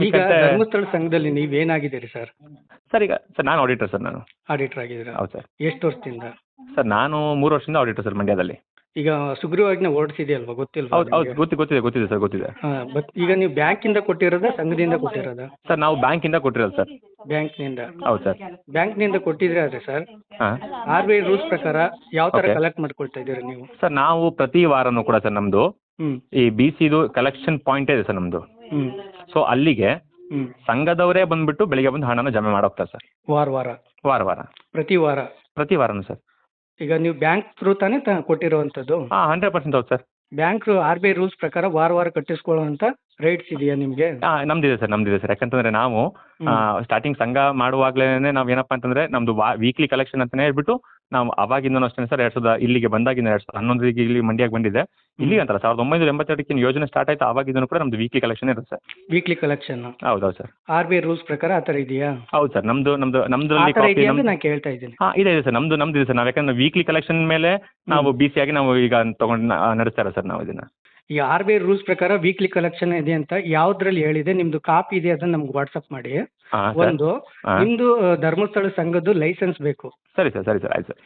ಈಗ ಧರ್ಮಸ್ಥಳ ಸಂಘದಲ್ಲಿ ನೀವೇನಾಗಿದ್ದೀರಿ ಸರ್? ಸರ್ ಈಗ ಸರ್ ನಾನು ಆಡಿಟರ್ ಸರ್ ನಾನು. ಆಡಿಟರ್ ಆಗಿದ್ದೀರಾ? ಹೌದು ಸರ್. ಎಷ್ಟು ವರ್ಷದಿಂದ? ಸರ್ ನಾನು ಮೂರು ವರ್ಷದಿಂದ ಆಡಿಟರ್ ಸರ್ ಮಂಡ್ಯದಲ್ಲಿ. ಈಗ ಸುಗ್ರೀವಾಜ್ಞೆ ಹೊರಡಿಸಿದೆಯಲ್ವಾ ಗೊತ್ತಿಲ್ವಾ ಹೌದು ಹೌದು ನಿಮ್ಗೆ? ಗೊತ್ತಿ ಗೊತ್ತಿದೆ ಗೊತ್ತಿದೆ ಸರ್ ಗೊತ್ತಿದೆ. ಹಾ, ಬಟ್ ಈಗ ನೀವು ಬ್ಯಾಂಕಿಂದ ಕೊಟ್ಟಿರೋದ ಸಂಘದಿಂದ ಕೊಟ್ಟಿರೋದ? ಸರ್ ನಾವು ಬ್ಯಾಂಕಿಂದ ಕೊಟ್ಟಿರೋದು ಸರ್. ಬ್ಯಾಂಕ್ನಿಂದ? ಹೌದು ಸರ್. ಬ್ಯಾಂಕ್ನಿಂದ ಕೊಟ್ಟಿದ್ರೆ ಆದ್ರೆ ಸರ್ ಹಾಂ. ಆರ್ ಬಿ ಐ ರೂಲ್ಸ್ ಪ್ರಕಾರ ಯಾವ ತರ Okay. ಕಲೆಕ್ಟ್ ಮಾಡ್ಕೊಳ್ತಾ ಇದ್ದೀರಾ ನೀವು? ಸರ್ ನಾವು ಪ್ರತಿ ವಾರನೂ ಕೂಡ ಸರ್ ನಮ್ಮದು ಹ್ಮ್. ಈ ಬಿ ಸಿದು ಕಲೆಕ್ಷನ್ ಪಾಯಿಂಟ್ ಇದೆ ಸರ್ ನಮ್ಮದು ಸೊ ಅಲ್ಲಿಗೆ ಸಂಘದವರೇ ಬಂದ್ಬಿಟ್ಟು ಬೆಳಿಗ್ಗೆ ಬಂದು ಹಣನ ಜಮೆ ಮಾಡೋಗ್ತಾರೆ ಸರ್. ವಾರ ವಾರ. ವಾರ ವಾರ. ಪ್ರತಿ ವಾರ? ಪ್ರತಿ ವಾರನೂ ಸರ್. ಈಗ ನೀವು ಬ್ಯಾಂಕ್ ಥ್ರೂ ತಾನೇ ತ- ಕೊಟ್ಟಿರುವಂಥದ್ದು? ಹಾಂ ಹಂಡ್ರೆಡ್ ಪರ್ಸೆಂಟ್ ಹೌದು sir. Bank R B I rules ಪ್ರಕಾರ ವಾರ ವಾರ ಕಟ್ಟಿಸ್ಕೊಳ್ಳುವಂತ ರೈಟ್ಸ್ ಇದೆಯಾ ನಿಮಗೆ? ಹಾಂ ನಮ್ದಿದೆ ಸರ್ ನಮ್ದಿದೆ ಸರ್ ಯಾಕಂತಂದ್ರೆ ನಾವು ಸ್ಟಾರ್ಟಿಂಗ್ ಸಂಘ ಮಾಡುವಾಗಲೇ ನಾವು ಏನಪ್ಪ ಅಂತಂದ್ರೆ ನಮ್ದು ವಾ ವೀಕ್ಲಿ ಕಲೆಕ್ಷನ್ ಅಂತಾನೆ ಹೇಳ್ಬಿಟ್ಟು ನಾವು ಅವಾಗಿಂದನೂ ಅಷ್ಟೇ ಸರ್ ಎರಡು ಸಾವಿರದ ಇಲ್ಲಿಗೆ ಬಂದಾಗಿಂದ ಎರಡು ಸಾವಿರದ ಹನ್ನೊಂದರಿಗೆ ಇಲ್ಲಿ ಮಂಡ್ಯಕ್ಕೆ ಬಂದಿದೆ. ಇಲ್ಲಿ ಅಂತಲ್ಲ ಸಾವಿರದ ಒಂಬೈನೂರ ಎಂಬತ್ತೆರಡಕ್ಕೆ ಯೋಜನೆ ಸ್ಟಾರ್ಟ್ ಆಯ್ತು ಅವಾಗಿಂದನೂ ಕೂಡ ನಮ್ದು ವೀಕ್ಲಿ ಕಲೆಕ್ಷನ್ ಇರುತ್ತೆ ಸರ್ ವೀಕ್ಲಿ ಕಲೆಕ್ಷನ್ ಹೌದು ಹೌದು sir R B I rules ಪ್ರಕಾರ ಆ ಥರ ಇದೆಯಾ? ಹೌದು ಸರ್ ನಮ್ದು ನಮ್ದು ನಮ್ದ್ರಲ್ಲಿ ಕಾಪಿ ನಮ್ದು ನಾನು ಕೇಳ್ತಾ ಇದ್ದೀನಿ. ಹಾಂ ಇದೆ ಇದೆ ಸರ್ ನಮ್ದು ನಮ್ದು ಇದೆ ಸರ್ ನಾವು ಯಾಕಂದ್ರೆ ವೀಕ್ಲಿ ಕಲೆಕ್ಷನ್ ಮೇಲೆ ನಾವು ಬಿ ಸಿ ಆಗಿ ನಾವು ಈಗ ತಗೊಂಡು ನಡೆಸ್ತಾ ಇರೋದು ಸರ್ ನಾವು ಇದನ್ನ. ಈ ಆರ್ ಬಿ ಐ ರೂಲ್ಸ್ ಪ್ರಕಾರ ವೀಕ್ಲಿ ಕಲೆಕ್ಷನ್ ಇದೆ ಅಂತ ಯಾವ್ದ್ರಲ್ಲಿ ಹೇಳಿದೆ ನಿಮ್ದು ಕಾಪಿ ಇದೆ ಅದನ್ನ ನಮ್ಗೆ ವಾಟ್ಸಪ್ ಮಾಡಿ. ಹಾಂ ಸರ್. ಒಂದು ಹಾಂ. ನಿಮ್ದು ಆ, ಧರ್ಮಸ್ಥಳ ಸಂಘದ್ದು ಲೈಸೆನ್ಸ್ ಬೇಕು. ಸರಿ ಸರ್ ಸರಿ ಸರ್ ಆಯ್ತು ಸರ್.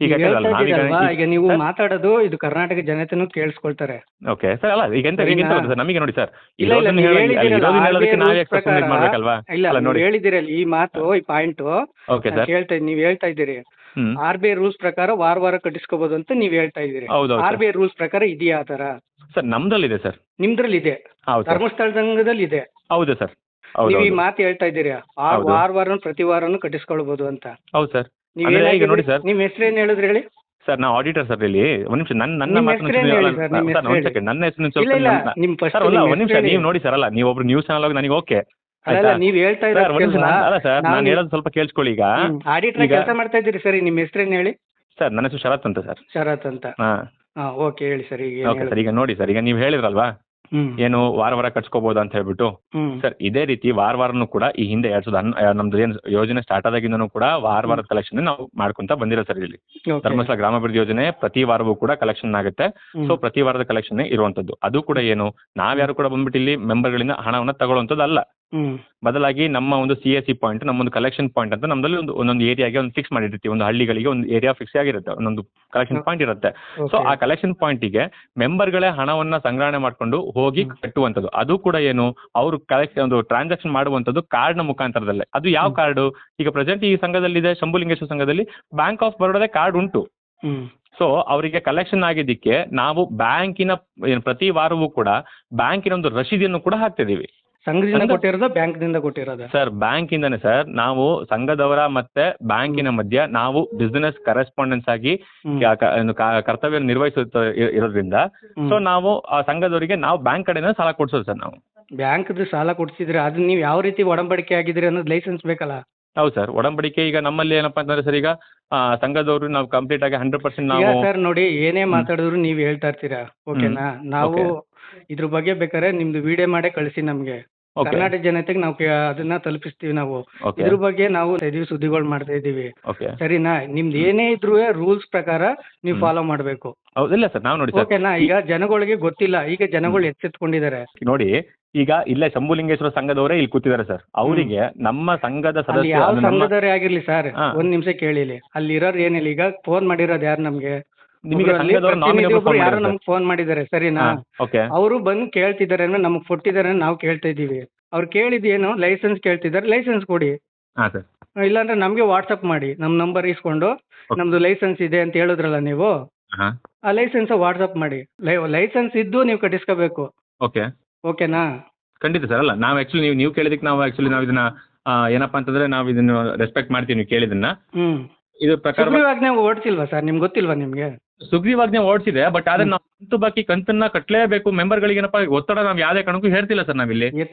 ಈಗ ನೀವು ಹೇಳ್ತಾ ಇದ್ದೀರಲ್ವಾ, ಈಗ ನೀವು ಮಾತಾಡೋದು ಇದು ಕರ್ನಾಟಕ ಜನತೆನೂ ಕೇಳಿಸ್ಕೊಳ್ತಾರೆ. ಓಕೆ ಸರ್ ಅಲ್ಲ ಈಗ ಎಂತ ಈಗ ಎಂತ? ಗೊತ್ತಾ ಸರ್? ನಮಗೆ ನೋಡಿ ಸರ್. ಇಲ್ಲ, ಇಲ್ಲ, ಇರೋದನ್ನ ನೀವು ಹೇಳಿ- ಅಲ್ಲಿ ಹೇಳಿದ್ದೀರಲ್ಲ, ಇರೋದನ್ನ ಹೇಳೋದಕ್ಕೆ RBI rules ಯಾಕೆ ಪ್ರಕಾರ- ಮಾಡ್ಬೇಕಲ್ವಾ? ಇಲ್ಲ ಅಲ್ಲ ನೋಡಿ. ಹೇಳಿದಿರಲ್ಲ ಈ ಮಾತು ಈ ಪಾಯಿಂಟ್ ಓಕೆ ಸರ್. ಹೇಳ್ತಾ ನೀವು ಹೇಳ್ತಾ ಇದ್ದೀರಿ. ಹ್ಮ್. ಆರ್ ಬಿ ಐ ರೂಲ್ಸ್ ಪ್ರಕಾರ ವಾರ ವಾರ ಕಟ್ಟಿಸ್ಕೋಬಹುದು ಅಂತ ನೀವ್ ಹೇಳ್ತಾ ಇದ್ದೀರಿ. ಹೌದು ಹೌದು ಆರ್ ಬಿ ಐ ರೂಲ್ಸ್ ಪ್ರಕಾರ ಇದೆಯಾ ಆ ಸರ್ ಸರ್ ನಮ್ದ್ರಲ್ಲಿದೆ ಸರ್. ನಿಮ್ದ್ರಲ್ಲಿ ಇದೆ ಹೌದು ಸರ್. ಧರ್ಮಸ್ಥಳ ಸಂಘದಲ್ಲಿ ಇದೆ ಹೌದು ಸರ್. ಹೌದು ನೀವು ಈ ಹೌದು. ಮಾತು ಹೇಳ್ತಾ ಇದ್ದೀರಿ? ಹೌದು. ವಾರ ವಾರ ಪ್ರತಿ ವಾರನು ಕಟ್ಟಿಸ್ಕೊಳ್ಬಹುದು ಅಂತ. ಹೌದು ಸರ್. ನೀವ್ ಅಂದ್ರೆ ಈಗ ನೋಡಿ ಸರ್. ನಿಮ್ ಹೆಸರು ಏನ್ ಹೇಳಿದ್ರಿ ಹೇಳಿ? ಸರ್ ನಾವು ಆಡಿಟರ್ ಸರ್ ಇಲ್ಲಿ. ಒಂದ್ ನಿಮಿಷ ನನ್ನ ನನ್ನ ನಿಮ್ಮ ಮಾತನ್ನ ಹೆಸ್ರೇನು ಸರ್, ನಿಮ್ಮ ಸರ್, ಒಂದ್ ನನ್ನ ಹೆಸರು ಇಲ್ಲ ಸ್ವಲ್ಪ ಇಲ್ಲ ನನ್ನ- ನಿಮ್ ಸರ್ ಅಲ್ಲ ಒಂದ್ ನಿಮಿಷ ನೀವು ನೋಡಿ ಸರ್ ಅಲ್ಲ ನೀವು ಒಬ್ರು ನ್ಯೂಸ್ ಚಾನಲ್ ನನಗೆ ಓಕೆ. ಅಲ್ಲ ನೀವು ಹೇಳ್ತಾ ಸರ್ ಒಂದ್ ನಿಮಿಷ ನಾನು- ಅಲ್ಲ ಸರ್ ನಾನು ಹೇಳೋದು ಸ್ವಲ್ಪ ಕೇಳಿಸ್ಕೊಳ್ಳಿ ಈಗ. ಆಡಿಟರ್ ಈಗ- ಕೆಲಸ ಮಾಡ್ತಾ ಇದ್ದೀರಿ ಸರಿ ನಿಮ್ಮ ಹೆಸರೇನು ಹೇಳಿ? ಸರ್ ನನ್ನ ಹೆಸರು ಶರತ್ ಅಂತ ಸರ್. ಶರತ್ ಅಂತ. ಹಾ. ಹಾ ಓಕೆ ಹೇಳಿ ಸರ್ ಈಗ ಏನ್ ಓಕೆ ಸರ್ ಈಗ ನೋಡಿ ಸರ್ ಈಗ ನೀವು ಹೇಳಿದ್ರಲ್ವಾ? ಹ್ಮ್. ಏನು ವಾರ ವಾರ ಕಟ್ಸ್ಕೋಬಹುದು ಅಂತ ಹೇಳ್ಬಿಟ್ಟು? ಹ್ಮ್. ಸರ್ ಇದೇ ರೀತಿ ವಾರ ವಾರನು ಕೂಡ ಈ ಹಿಂದೆ ಎರಡ್ ಸಾವಿರದ ಹನ್ ಆ, ನಮ್ದು ಏನ್ ಯೋಜನೆ ಸ್ಟಾರ್ಟ್ ಆದಾಗಿಂದನು ಕೂಡ ವಾರ ವಾರದ ಕಲೆಕ್ಷನ್ ನಾವು ಮಾಡ್ಕೊಂತ ಬಂದಿರೋ ಸರ್ ಇಲ್ಲಿ. Okay. ಧರ್ಮಸ್ಥಳ ಗ್ರಾಮಾಭಿವೃದ್ಧಿ ಯೋಜನೆ ಪ್ರತಿ ವಾರವೂ ಕೂಡ ಕಲೆಕ್ಷನ್ ಆಗುತ್ತೆ. ಹ್ಮ್. ಸೊ ಪ್ರತಿ ವಾರದ ಕಲೆಕ್ಷನ್ ಇರುವಂತದ್ದು. ಅದು ಕೂಡ ಏನು ನಾವ್ಯಾರು ಕೂಡ ಬಂದ್ಬಿಟ್ಟು ಇಲ್ಲಿ ಮೆಂಬರ್ಗಳಿಂದ ಹಣವನ್ನ ತಗೊಳ್ಳುವಂಥದ್ದು ಅಲ್ಲ ಬದಲಾಗಿ ನಮ್ಮ ಒಂದು ಸಿ ಎಸ್ ಸಿ ಪಾಯಿಂಟ್ ನಮ್ಮೊಂದು ಕಲೆಕ್ಷನ್ ಪಾಯಿಂಟ್ ಅಂತ ನಮ್ಮಲ್ಲಿ ಒಂದು ಒಂದೊಂದು ಏರಿಯಾಗೆ ಒಂದು ಫಿಕ್ಸ್ ಮಾಡಿರ್ತೀವಿ. ಒಂದು ಹಳ್ಳಿಗಳಿಗೆ ಒಂದು ಏರಿಯಾ ಫಿಕ್ಸ್ ಆಗಿರುತ್ತೆ. ಒಂದೊಂದು ಕಲೆಕ್ಷನ್ ಪಾಯಿಂಟ್ ಇರುತ್ತೆ. ಸೊ ಆ ಕಲೆಕ್ಷನ್ ಪಾಯಿಂಟಿಗೆ ಮೆಂಬರ್ಗಳೇ ಹಣವನ್ನ ಸಂಗ್ರಹಣೆ ಮಾಡ್ಕೊಂಡು ಹೋಗಿ ಕಟ್ಟುವಂಥದ್ದು. ಅದು ಕೂಡ ಏನು? ಅವರು ಕಲೆಕ್ಷನ್ ಒಂದು ಟ್ರಾನ್ಸಾಕ್ಷನ್ ಮಾಡುವಂಥದ್ದು ನ ಮುಖಾಂತರದಲ್ಲೇ. ಅದು ಯಾವ ಕಾರ್ಡು ಈಗ ಪ್ರೆಸೆಂಟ್ ಈ ಸಂಘದಲ್ಲಿದೆ ಶಂಭುಲಿಂಗೇಶ್ವರ ಸಂಘದಲ್ಲಿ ಬ್ಯಾಂಕ್ ಆಫ್ ಬರೋಡದ ಕಾರ್ಡ್ ಉಂಟು. ಸೊ ಅವರಿಗೆ ಕಲೆಕ್ಷನ್ ಆಗಿದ್ದಕ್ಕೆ ನಾವು ಬ್ಯಾಂಕಿನ ಪ್ರತಿ ವಾರವೂ ಕೂಡ ಬ್ಯಾಂಕಿನ ಒಂದು ರಶೀದಿಯನ್ನು ಕೂಡ ಹಾಕ್ತಿದ್ದೀವಿ. ಸಂಘದಿಂದ ಕೊಟ್ಟಿರೋದ ಬ್ಯಾಂಕ್ ಬ್ಯಾಂಕ್ದಿಂದ ಕೊಟ್ಟಿರೋದ? ಸರ್ ಬ್ಯಾಂಕ್ ಇಂದನೇ ಸರ್. ನಾವು ಸಂಘದವರ ಮತ್ತೆ ಬ್ಯಾಂಕಿನ ಮಧ್ಯ ನಾವು ಬಿಸಿನೆಸ್ ಕರೆಸ್ಪಾಂಡೆನ್ಸ್ ಆಗಿ ಹ್ಮ್. ಕ- ಏನು ಕಾ- ಕರ್ತವ್ಯ ನಿರ್ವಹಿಸುತ್ತ ಇ- ಇರೋದ್ರಿಂದ. ಸೊ ನಾವು ಆ ಸಂಘದವರಿಗೆ ನಾವು ಬ್ಯಾಂಕ್ ಕಡೆನ ಸಾಲ ಕೊಡ್ಸೋದು ಸರ್ ನಾವು. ಬ್ಯಾಂಕ್ದು ಸಾಲ ಕೊಡ್ಸಿದ್ರೆ ಅದನ್ನ ನೀವು ಯಾವ ರೀತಿ ಒಡಂಬಡಿಕೆ ಆಗಿದ್ರಿ ಅನ್ನೋದು ಲೈಸೆನ್ಸ್ ಬೇಕಲ್ಲ? ಹೌದು ಸರ್ ಒಡಂಬಡಿಕೆ ಈಗ ನಮ್ಮಲ್ಲಿ ಏನಪ್ಪಾ ಅಂತಂದ್ರೆ ಸರ್ ಈಗ ಆ, ಸಂಘದವರು ನಾವು ಕಂಪ್ಲೀಟ್ ಆಗಿ ಹಂಡ್ರೆಡ್ ಪರ್ಸೆಂಟ್ ಈಗ ನಾವು ಸರ್ ನೋಡಿ ಏನೇ ಮಾತಾಡಿದ್ರು ನೀವು ಹೇಳ್ತಾ ಇರ್ತೀರಾ? ಓಕೆನಾ? ನಾವು ಇದ್ರ ಬಗ್ಗೆ ಬೇಕಾದ್ರೆ ನಿಮ್ದು ವಿಡಿಯೋ ಮಾಡೇ ಕಳಿಸಿ ನಮ್ಗೆ. ಕರ್ನಾಟಕ ಜನತೆಗೆ ನಾವು ಕೇ- ಅದನ್ನ ತಲುಪಿಸ್ತೀವಿ ನಾವು. ಇದ್ರ ಬಗ್ಗೆ ನಾವು ಇದೀವಿ ಸುದ್ದಿಗಳು ಮಾಡ್ತಾ ಇದೀವಿ ಓಕೆ ಸರಿನಾ? ನಿಮ್ದು ಏನೇ ಇದ್ರು ರೂಲ್ಸ್ ಪ್ರಕಾರ ನೀವು ಫಾಲೋ ಮಾಡಬೇಕು. ಹೌದಿಲ್ಲ ಸರ್ ನಾವು ನೋಡಿ ಸರ್. ಓಕೆನಾ ಈಗ ಜನಗಳಿಗೆ ಗೊತ್ತಿಲ್ಲ. ಈಗ ಜನಗಳು ಎಚ್ಚೆತ್ಕೊಂಡಿದ್ದಾರೆ ನೋಡಿ ಈಗ ಇಲ್ಲೇ ಶಂಭುಲಿಂಗೇಶ್ವರ ಸಂಘದವರೇ ಇಲ್ಲಿ ಕೂತಿದ್ದಾರೆ ಸರ್. ಅವರಿಗೆ ನಮ್ಮ ಸಂಘದ ಅಲ್ಲಿ ಸದಸ್ಯ ಯಾವ ಅದು ನಮ್ಮ- ಸಂಘದವರೇ ಆಗಿರ್ಲಿ ಸರ್? ಹಾ. ಒಂದ್ ನಿಮಿಷ ಕೇಳಿಲಿ. ಅಲ್ಲಿ ಇರೋರು ಏನಿಲ್ಲ. ಈಗ ಫೋನ್ ಮಾಡಿರೋದು ಯಾರು ನಮ್ಗೆ? ನಿಮಗೆ ಸಂಘದವರು ಯಾರೋ ನಮ್ಗೆ ಫೋನ್ ಮಾಡಿದ್ದಾರೆ. ಸರಿನಾ? ಓಕೆ ಅವರು ಬಂದು ಕೇಳ್ತಿದ್ದಾರೆ ಅಂದ್ರೆ ನಮ್ಗೆ ಕೊಟ್ಟಿದ್ದಾರೆ ನಾವು ಕೇಳ್ತಾ ಇದ್ದೀವಿ. ಅವ್ರು ಕೇಳಿದೇನು ಏನು ಲೈಸೆನ್ಸ್ ಕೇಳ್ತಿದ್ದಾರೆ. ಲೈಸೆನ್ಸ್ ಕೊಡಿ. ಹಾಂ ಸರ್ ಇಲ್ಲಾಂದ್ರೆ ನಮಗೆ ವಾಟ್ಸಪ್ ಮಾಡಿ. ನಮ್ಮ ನಂಬರ್ ಇಸ್ಕೊಂಡು ನಮ್ದು ಲೈಸೆನ್ಸ್ ಇದೆ ಅಂತ ಹೇಳಿದ್ರಲ್ಲ ನೀವು? ಹಾಂ. ಆ ಲೈಸೆನ್ಸ್ ವಾಟ್ಸಪ್ ಮಾಡಿ. ಲೈಸೆನ್ಸ್ ಇದ್ದು ನೀವು ಕಟ್ಟಿಸ್ಕೋಬೇಕು. ಓಕೆ ಓಕೆನಾ ಖಂಡಿತ ಸರ್ ಅಲ್ಲ ನಾವು ಆಕ್ಚುಲಿ ನೀವು ನೀವು ಕೇಳಿದಕ್ಕೆ ನಾವು ಆಕ್ಚುಲಿ ನಾವು ಇದನ್ನ ಆ, ಏನಪ್ಪಾ ಅಂತಂದ್ರೆ ನಾವು ಇದನ್ನು ರೆಸ್ಪೆಕ್ಟ್ ಮಾಡ್ತೀವಿ ನೀವು ಕೇಳಿದನ್ನ. ಹ್ಮ್. ಇದು ಪ್ರಕಾರ ಸುಗ್ರೀವಾಜ್ಞೆ ಓಡಿಸಿಲ್ವಾ ಸರ್ ನಿಮ್ಗೆ ಗೊತ್ತಿಲ್ವಾ ನಿಮ್ಗೆ? ಸುಗ್ರೀವಾಜ್ಞೆ ಓಡಿಸಿದೆ ಬಟ್ ಆದ್ರೆ ನಾವು ಕಂತು ಬಾಕಿ ಕಂತನ್ನ ಕಟ್ಟಲೇಬೇಕು ಮೆಂಬರ್ಗಳಿಗೆ ಏನಪ್ಪ ಒತ್ತಡ ನಾವು ಯಾವುದೇ ಕಾರಣಕ್ಕೂ ಹೇಳ್ತಿಲ್ಲ ಸರ್ ನಾವಿಲ್ಲಿ.